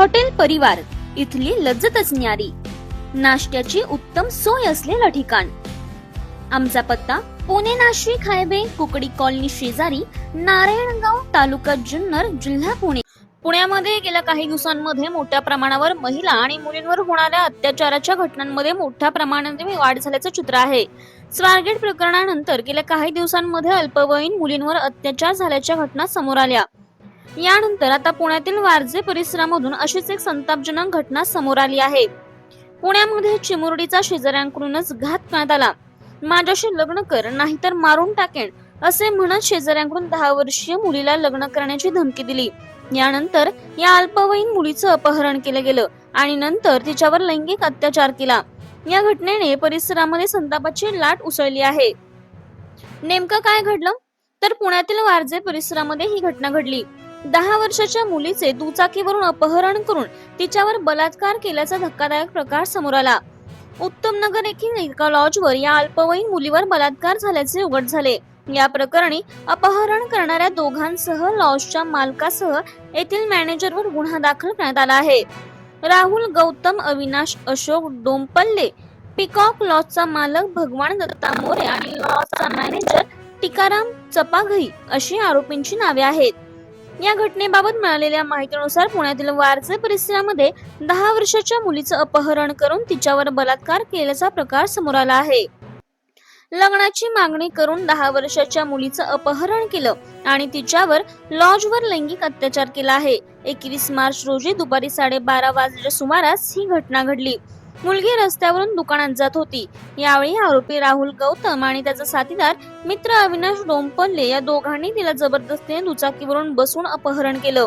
Hotel परिवार इथली लज्जतच न्यारी नाश्त्याची उत्तम सोय असलेलं ठिकाण. आमचा पत्ता पुणे नाशिक हायवे कुकडी कॉलनी शेजारी नारायणगाव तालुका जुन्नर जिल्हा पुणे. पुण्यामध्ये गेल्या काही दिवसांमध्ये मोठ्या प्रमाणावर महिला आणि मुलींवर होणाऱ्या अत्याचाराच्या घटनांमध्ये मोठ्या प्रमाणात वाढ झाल्याचं चित्र आहे. स्वारगेट प्रकरणानंतर गेल्या काही दिवसांमध्ये अल्पवयीन मुलींवर अत्याचार झाल्याच्या घटना समोर आल्या. यानंतर आता पुण्यातील वारजे परिसरामधून अशीच एक संतापजनक घटना समोर आली आहे. पुण्यामध्ये चिमुरडीचा शेजाऱ्यांकडूनच घात करण्यात आला. माझ्याशी लग्न कर नाहीतर मारून टाकेन असे म्हणत शेजाऱ्यांकडून दहा वर्षीय मुलीला लग्न करण्याची धमकी दिली. यानंतर या अल्पवयीन मुलीचं अपहरण केलं गेलं आणि नंतर तिच्यावर लैंगिक अत्याचार केला. या घटनेने परिसरामध्ये संतापाची लाट उसळली आहे. नेमकं काय घडलं? तर पुण्यातील वारजे परिसरामध्ये ही घटना घडली. दहा वर्षाच्या मुलीचे दुचाकीवरून अपहरण करून तिच्यावर बलात्कार केल्याचा धक्कादायक प्रकार समोर आला. उत्तम नगर येथील एका लॉजवर या अल्पवयीन मुलीवर बलात्कार झाल्याचे उघड झाले. या प्रकरणी अपहरण करणाऱ्या दोघांसह लॉजच्या मालकासह येथील मॅनेजरवर गुन्हा दाखल करण्यात आला आहे. राहुल गौतम अविनाश अशोक डोंपल्ले पिकॉक लॉजचा मालक भगवान दत्ता मोरे आणि लॉजचा मॅनेजर टिकाराम चपाघई अशी आरोपींची नावे आहेत. या घटनेबाबत मिळालेल्या माहितीनुसार पुण्यातील वारजे परिसरामध्ये दहा वर्षाच्या मुलीचं अपहरण करून तिच्यावर बलात्कार केल्याचा प्रकार समोर आला आहे. लग्नाची मागणी करून दहा वर्षाच्या मुलीचं अपहरण केलं आणि तिच्यावर लॉजवर लैंगिक अत्याचार केला आहे. एकवीस मार्च रोजी दुपारी साडेबारा वाजल्याच्या सुमारास ही घटना घडली. मुलगी रस्त्यावरून दुकानात जात होती. यावेळी आरोपी राहुल गौतम आणि त्याचा साथीदार मित्र अविनाश डोंपल्ले या दोघांनी तिला जबरदस्तीने दुचाकीवरून बसून अपहरण केलं.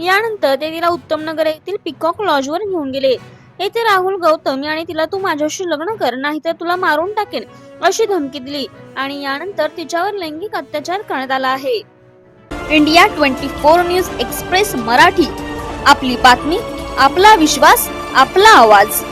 यानंतर ते तिला उत्तमनगर येथील पिकॉक लॉजवर घेऊन गेले. येथे राहुल गौतम याने तिला तू माझ्याशी लग्न कर नाहीतर तुला मारून टाकेन अशी धमकी दिली आणि यानंतर तिच्यावर लैंगिक अत्याचार करण्यात आला आहे. India twenty four news express Marathi. आपली बातमी आपला विश्वास आपला आवाज.